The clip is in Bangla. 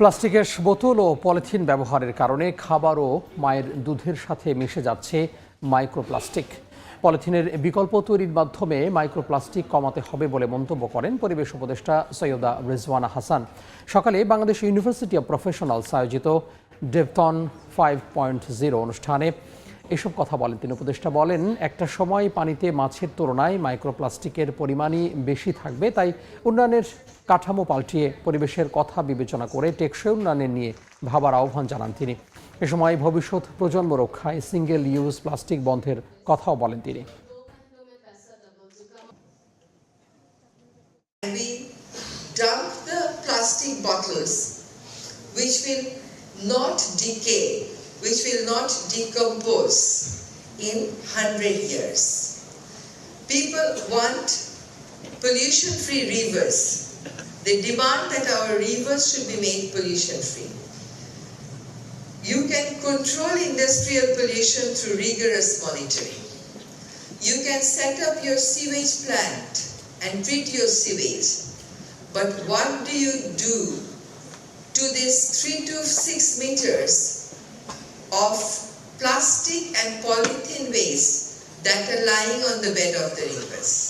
প্লাস্টিকের বোতল ও পলিথিন ব্যবহারের কারণে খাবার ও মায়ের দুধের সাথে মিশে যাচ্ছে মাইক্রোপ্লাস্টিক। পলিথিনের বিকল্প তৈরির মাধ্যমে মাইক্রোপ্লাস্টিক কমাতে হবে বলে মন্তব্য করেন পরিবেশ উপদেষ্টা সৈয়দা রেজওয়ানা হাসান। সকালে বাংলাদেশ ইউনিভার্সিটি অব প্রফেশনালস আয়োজিত ডেভটন ফাইভ পয়েন্ট জিরো অনুষ্ঠানে এসব কথা বলেন। তিনি উপদেষ্টা বলেন একটা সময় পানিতে মাছের তুলনায় মাইক্রোপ্লাস্টিকের পরিমাণই বেশি থাকবে তাই উন্নয়নের কাঠামো পাল্টিয়ে পরিবেশের কথা বিবেচনা করে টেকসই উন্নয়নের নিয়ে ভাবার আহ্বান জানান তিনি। এ সময় ভবিষ্যৎ প্রজন্ম রক্ষায় সিঙ্গেল ইউজ প্লাস্টিক বন্ধের কথাও বলেন তিনি। Which will not decay, which will not decompose in 100 years. People want pollution free rivers. They demand that our rivers should be made pollution free. You can control industrial pollution through rigorous monitoring. You can set up your sewage plant and treat your sewage. But what do you do to these three to six meters of plastic and polythene waste that are lying on the bed of the rivers?